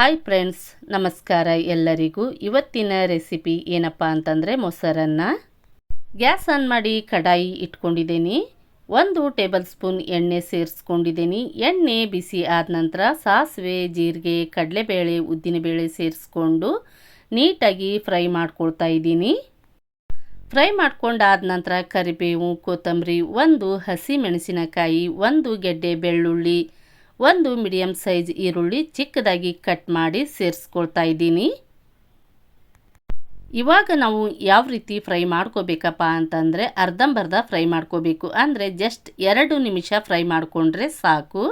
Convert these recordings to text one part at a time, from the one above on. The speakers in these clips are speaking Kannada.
ಹಾಯ್ ಫ್ರೆಂಡ್ಸ್, ನಮಸ್ಕಾರ ಎಲ್ಲರಿಗೂ. ಇವತ್ತಿನ ರೆಸಿಪಿ ಏನಪ್ಪ ಅಂತಂದರೆ ಮೊಸರನ್ನು ಗ್ಯಾಸ್ ಆನ್ ಮಾಡಿ ಕಡಾಯಿ ಇಟ್ಕೊಂಡಿದ್ದೀನಿ. ಒಂದು ಟೇಬಲ್ ಸ್ಪೂನ್ ಎಣ್ಣೆ ಸೇರಿಸ್ಕೊಂಡಿದ್ದೀನಿ. ಎಣ್ಣೆ ಬಿಸಿ ಆದ ನಂತರ ಸಾಸಿವೆ, ಜೀರಿಗೆ, ಕಡಲೆಬೇಳೆ, ಉದ್ದಿನಬೇಳೆ ಸೇರಿಸ್ಕೊಂಡು ನೀಟಾಗಿ ಫ್ರೈ ಮಾಡ್ಕೊಳ್ತಾ ಇದ್ದೀನಿ. ಫ್ರೈ ಮಾಡ್ಕೊಂಡಾದ ನಂತರ ಕರಿಬೇವು, ಕೊತ್ತಂಬರಿ, ಒಂದು ಹಸಿ ಮೆಣಸಿನಕಾಯಿ ಒಂದು ಗೆಡ್ಡೆ ಬೆಳ್ಳುಳ್ಳಿ ಒಂದು ಮೀಡಿಯಮ್ ಸೈಜ್ ಈರುಳ್ಳಿ ಚಿಕ್ಕದಾಗಿ ಕಟ್ ಮಾಡಿ ಸೇರಿಸ್ಕೊಳ್ತಾ ಇದ್ದೀನಿ. ಇವಾಗ ನಾವು ಯಾವ ರೀತಿ ಫ್ರೈ ಮಾಡ್ಕೋಬೇಕಪ್ಪ ಅಂತಂದರೆ ಅರ್ಧಂಬರ್ಧ ಫ್ರೈ ಮಾಡ್ಕೋಬೇಕು. ಅಂದರೆ ಜಸ್ಟ್ ಎರಡು ನಿಮಿಷ ಫ್ರೈ ಮಾಡಿಕೊಂಡ್ರೆ ಸಾಕು.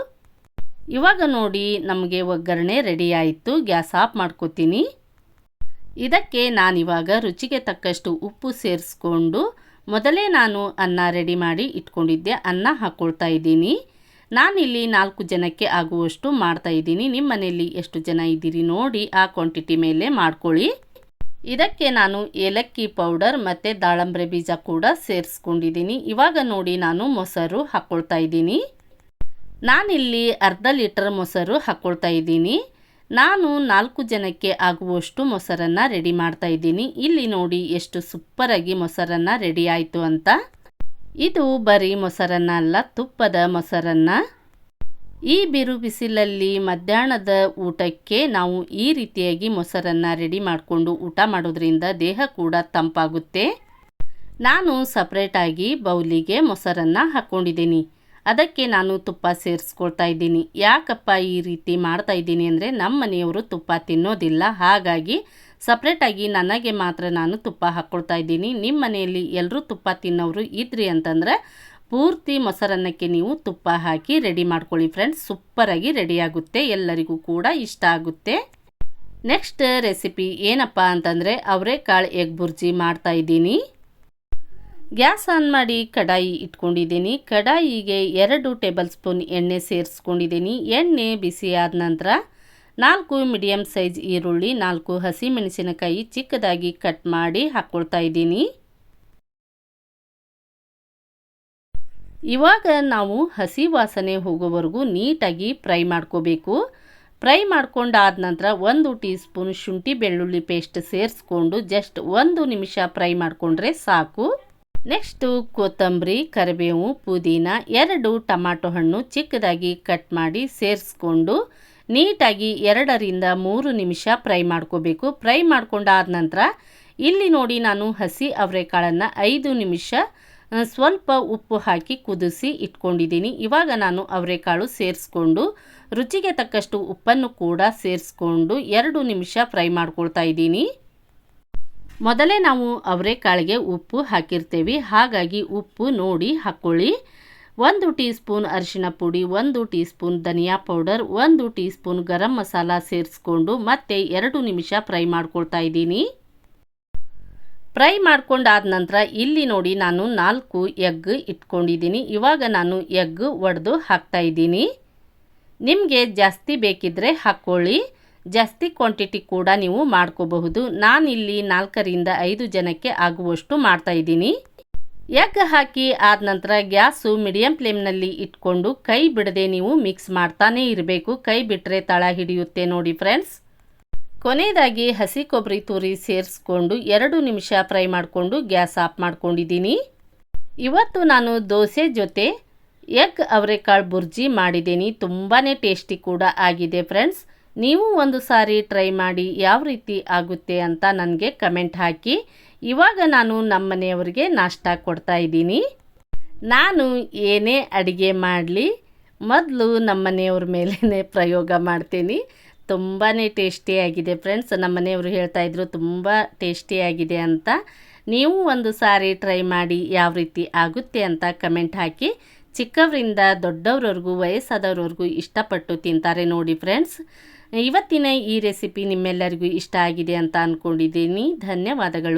ಇವಾಗ ನೋಡಿ ನಮಗೆ ಒಗ್ಗರಣೆ ರೆಡಿ ಆಯಿತು. ಗ್ಯಾಸ್ ಆಫ್ ಮಾಡ್ಕೋತೀನಿ. ಇದಕ್ಕೆ ನಾನಿವಾಗ ರುಚಿಗೆ ತಕ್ಕಷ್ಟು ಉಪ್ಪು ಸೇರಿಸ್ಕೊಂಡು ಮೊದಲೇ ನಾನು ಅನ್ನ ರೆಡಿ ಮಾಡಿ ಇಟ್ಕೊಂಡಿದ್ದೆ. ಅನ್ನ ಹಾಕ್ಕೊಳ್ತಾ ಇದ್ದೀನಿ. ನಾನಿಲ್ಲಿ ನಾಲ್ಕು ಜನಕ್ಕೆ ಆಗುವಷ್ಟು ಮಾಡ್ತಾ ಇದ್ದೀನಿ. ನಿಮ್ಮ ಮನೆಯಲ್ಲಿ ಎಷ್ಟು ಜನ ಇದ್ದೀರಿ ನೋಡಿ ಆ ಕ್ವಾಂಟಿಟಿ ಮೇಲೆ ಮಾಡ್ಕೊಳ್ಳಿ. ಇದಕ್ಕೆ ನಾನು ಏಲಕ್ಕಿ ಪೌಡರ್ ಮತ್ತು ದಾಳಂಬ್ರೆ ಬೀಜ ಕೂಡ ಸೇರಿಸ್ಕೊಂಡಿದ್ದೀನಿ. ಇವಾಗ ನೋಡಿ ನಾನು ಮೊಸರು ಹಾಕ್ಕೊಳ್ತಾ ಇದ್ದೀನಿ. ನಾನಿಲ್ಲಿ ಅರ್ಧ ಲೀಟರ್ ಮೊಸರು ಹಾಕ್ಕೊಳ್ತಾ ಇದ್ದೀನಿ. ನಾನು ನಾಲ್ಕು ಜನಕ್ಕೆ ಆಗುವಷ್ಟು ಮೊಸರನ್ನು ರೆಡಿ ಮಾಡ್ತಾ ಇದ್ದೀನಿ. ಇಲ್ಲಿ ನೋಡಿ ಎಷ್ಟು ಸೂಪರಾಗಿ ಮೊಸರನ್ನು ರೆಡಿ ಆಯಿತು ಅಂತ. ಇದು ಬರೀ ಮೊಸರನ್ನ ಅಲ್ಲ, ತುಪ್ಪದ ಮೊಸರನ್ನ. ಈ ಬಿರು ಬಿಸಿಲಲ್ಲಿ ಮಧ್ಯಾಹ್ನದ ಊಟಕ್ಕೆ ನಾವು ಈ ರೀತಿಯಾಗಿ ಮೊಸರನ್ನು ರೆಡಿ ಮಾಡಿಕೊಂಡು ಊಟ ಮಾಡೋದ್ರಿಂದ ದೇಹ ಕೂಡ ತಂಪಾಗುತ್ತೆ. ನಾನು ಸಪ್ರೇಟಾಗಿ ಬೌಲಿಗೆ ಮೊಸರನ್ನು ಹಾಕ್ಕೊಂಡಿದ್ದೀನಿ ಅದಕ್ಕೆ ನಾನು ತುಪ್ಪ ಸೇರಿಸ್ಕೊಳ್ತಾ ಇದ್ದೀನಿ. ಯಾಕಪ್ಪ ಈ ರೀತಿ ಮಾಡ್ತಾ ಇದ್ದೀನಿ ಅಂದರೆ ನಮ್ಮ ಮನೆಯವರು ತುಪ್ಪ ತಿನ್ನೋದಿಲ್ಲ. ಹಾಗಾಗಿ ಸಪ್ರೇಟಾಗಿ ನನಗೆ ಮಾತ್ರ ನಾನು ತುಪ್ಪ ಹಾಕ್ಕೊಳ್ತಾ ಇದ್ದೀನಿ. ನಿಮ್ಮ ಮನೆಯಲ್ಲಿ ಎಲ್ಲರೂ ತುಪ್ಪ ತಿನ್ನೋರು ಇದ್ರಿ ಅಂತಂದರೆ ಪೂರ್ತಿ ಮೊಸರನ್ನಕ್ಕೆ ನೀವು ತುಪ್ಪ ಹಾಕಿ ರೆಡಿ ಮಾಡ್ಕೊಳ್ಳಿ ಫ್ರೆಂಡ್ಸ್. ಸೂಪರಾಗಿ ರೆಡಿಯಾಗುತ್ತೆ ಎಲ್ಲರಿಗೂ ಕೂಡ ಇಷ್ಟ ಆಗುತ್ತೆ. ನೆಕ್ಸ್ಟ್ ರೆಸಿಪಿ ಏನಪ್ಪ ಅಂತಂದರೆ ಅವರೆಕಾಳು ಎಗ್ ಬುರ್ಜಿ ಮಾಡ್ತಾ ಇದ್ದೀನಿ. ಗ್ಯಾಸ್ ಆನ್ ಮಾಡಿ ಕಡಾಯಿ ಇಟ್ಕೊಂಡಿದ್ದೀನಿ. ಕಡಾಯಿಗೆ ಎರಡು ಟೇಬಲ್ ಸ್ಪೂನ್ ಎಣ್ಣೆ ಸೇರಿಸ್ಕೊಂಡಿದ್ದೀನಿ. ಎಣ್ಣೆ ಬಿಸಿ ಆದ ನಂತರ ನಾಲ್ಕು ಮೀಡಿಯಮ್ ಸೈಜ್ ಈರುಳ್ಳಿ, ನಾಲ್ಕು ಹಸಿ ಮೆಣಸಿನಕಾಯಿ ಚಿಕ್ಕದಾಗಿ ಕಟ್ ಮಾಡಿ ಹಾಕ್ಕೊಳ್ತಾ ಇದ್ದೀನಿ. ಇವಾಗ ನಾವು ಹಸಿ ವಾಸನೆ ಹೋಗೋವರೆಗೂ ನೀಟಾಗಿ ಫ್ರೈ ಮಾಡ್ಕೋಬೇಕು. ಫ್ರೈ ಮಾಡ್ಕೊಂಡಾದ ನಂತರ ಒಂದು ಟೀ ಸ್ಪೂನ್ ಶುಂಠಿ ಬೆಳ್ಳುಳ್ಳಿ ಪೇಸ್ಟ್ ಸೇರಿಸ್ಕೊಂಡು ಜಸ್ಟ್ ಒಂದು ನಿಮಿಷ ಫ್ರೈ ಮಾಡಿಕೊಂಡ್ರೆ ಸಾಕು. ನೆಕ್ಸ್ಟು ಕೊತ್ತಂಬರಿ, ಕರಿಬೇವು, ಪುದೀನ ಎರಡು ಟಮಾಟೊ ಹಣ್ಣು ಚಿಕ್ಕದಾಗಿ ಕಟ್ ಮಾಡಿ ಸೇರಿಸ್ಕೊಂಡು ನೀಟಾಗಿ ಎರಡರಿಂದ ಮೂರು ನಿಮಿಷ ಫ್ರೈ ಮಾಡ್ಕೋಬೇಕು. ಫ್ರೈ ಮಾಡ್ಕೊಂಡಾದ ನಂತರ ಇಲ್ಲಿ ನೋಡಿ ನಾನು ಹಸಿ ಅವರೆಕಾಳನ್ನು ಐದು ನಿಮಿಷ ಸ್ವಲ್ಪ ಉಪ್ಪು ಹಾಕಿ ಕುದಿಸಿ ಇಟ್ಕೊಂಡಿದ್ದೀನಿ. ಇವಾಗ ನಾನು ಅವರೆಕಾಳು ಸೇರಿಸ್ಕೊಂಡು ರುಚಿಗೆ ತಕ್ಕಷ್ಟು ಉಪ್ಪನ್ನು ಕೂಡ ಸೇರಿಸ್ಕೊಂಡು ಎರಡು ನಿಮಿಷ ಫ್ರೈ ಮಾಡ್ಕೊಳ್ತಾ ಇದ್ದೀನಿ. ಮೊದಲೇ ನಾವು ಅವರೆಕಾಳಿಗೆ ಉಪ್ಪು ಹಾಕಿರ್ತೀವಿ. ಹಾಗಾಗಿ ಉಪ್ಪು ನೋಡಿ ಹಾಕ್ಕೊಳ್ಳಿ ಒಂದು ಟೀ ಸ್ಪೂನ್ ಅರಿಶಿನ ಪುಡಿ, ಒಂದು ಟೀ ಸ್ಪೂನ್ ಧನಿಯಾ ಪೌಡರ್, ಒಂದು ಟೀ ಸ್ಪೂನ್ ಗರಂ ಮಸಾಲ ಸೇರಿಸ್ಕೊಂಡು ಮತ್ತೆ ಎರಡು ನಿಮಿಷ ಫ್ರೈ ಮಾಡ್ಕೊಳ್ತಾ ಇದ್ದೀನಿ. ಫ್ರೈ ಮಾಡ್ಕೊಂಡಾದ ನಂತರ ಇಲ್ಲಿ ನೋಡಿ ನಾನು ನಾಲ್ಕು ಎಗ್ ಇಟ್ಕೊಂಡಿದ್ದೀನಿ. ಇವಾಗ ನಾನು ಎಗ್ ಒಡೆದು ಹಾಕ್ತಾ ಇದ್ದೀನಿ. ನಿಮಗೆ ಜಾಸ್ತಿ ಬೇಕಿದ್ದರೆ ಹಾಕ್ಕೊಳ್ಳಿ ಜಾಸ್ತಿ ಕ್ವಾಂಟಿಟಿ ಕೂಡ ನೀವು ಮಾಡ್ಕೋಬಹುದು. ನಾನಿಲ್ಲಿ ನಾಲ್ಕರಿಂದ ಐದು ಜನಕ್ಕೆ ಆಗುವಷ್ಟು ಮಾಡ್ತಾ ಇದ್ದೀನಿ. ಎಗ್ ಹಾಕಿ ಆದ ನಂತರ ಗ್ಯಾಸು ಮೀಡಿಯಂ ಫ್ಲೇಮ್ನಲ್ಲಿ ಇಟ್ಕೊಂಡು ಕೈ ಬಿಡದೆ ನೀವು ಮಿಕ್ಸ್ ಮಾಡ್ತಾನೇ ಇರಬೇಕು. ಕೈ ಬಿಟ್ಟರೆ ತಳ ಹಿಡಿಯುತ್ತೆ ನೋಡಿ ಫ್ರೆಂಡ್ಸ್ ಕೊನೆಯದಾಗಿ ಹಸಿ ಕೊಬ್ಬರಿ ತುರಿ ಸೇರಿಸ್ಕೊಂಡು ಎರಡು ನಿಮಿಷ ಫ್ರೈ ಮಾಡಿಕೊಂಡು ಗ್ಯಾಸ್ ಆಫ್ ಮಾಡ್ಕೊಂಡಿದ್ದೀನಿ. ಇವತ್ತು ನಾನು ದೋಸೆ ಜೊತೆ ಎಗ್ ಅವರೆಕಾಳು ಬುರ್ಜಿ ಮಾಡಿದ್ದೀನಿ. ತುಂಬಾ ಟೇಸ್ಟಿ ಕೂಡ ಆಗಿದೆ ಫ್ರೆಂಡ್ಸ್ ನೀವು ಒಂದು ಸಾರಿ ಟ್ರೈ ಮಾಡಿ ಯಾವ ರೀತಿ ಆಗುತ್ತೆ ಅಂತ ನನಗೆ ಕಮೆಂಟ್ ಹಾಕಿ. ಇವಾಗ ನಾನು ನಮ್ಮ ಮನೆಯವರಿಗೆ ನಾಷ್ಟ ಕೊಡ್ತಾ ಇದ್ದೀನಿ. ನಾನು ಏನೇ ಅಡುಗೆ ಮಾಡಲಿ, ಮೊದಲು ನಮ್ಮ ಮನೆಯವ್ರ ಮೇಲೇ ಪ್ರಯೋಗ ಮಾಡ್ತೀನಿ. ತುಂಬಾ ಟೇಸ್ಟಿಯಾಗಿದೆ ಫ್ರೆಂಡ್ಸ್. ನಮ್ಮ ಮನೆಯವರು ಹೇಳ್ತಾಯಿದ್ರು ತುಂಬ ಟೇಸ್ಟಿಯಾಗಿದೆ ಅಂತ. ನೀವು ಒಂದು ಸಾರಿ ಟ್ರೈ ಮಾಡಿ ಯಾವ ರೀತಿ ಆಗುತ್ತೆ ಅಂತ ಕಮೆಂಟ್ ಹಾಕಿ. ಚಿಕ್ಕವರಿಂದ ದೊಡ್ಡವ್ರವ್ರಿಗೂ, ವಯಸ್ಸಾದವ್ರವ್ರಿಗೂ ಇಷ್ಟಪಟ್ಟು ತಿಂತಾರೆ ನೋಡಿ ಫ್ರೆಂಡ್ಸ್. ಇವತ್ತಿನ ಈ ರೆಸಿಪಿ ನಿಮ್ಮೆಲ್ಲರಿಗೂ ಇಷ್ಟ ಆಗಿದೆ ಅಂತ ಅಂದ್ಕೊಂಡಿದ್ದೀನಿ ಧನ್ಯವಾದಗಳು.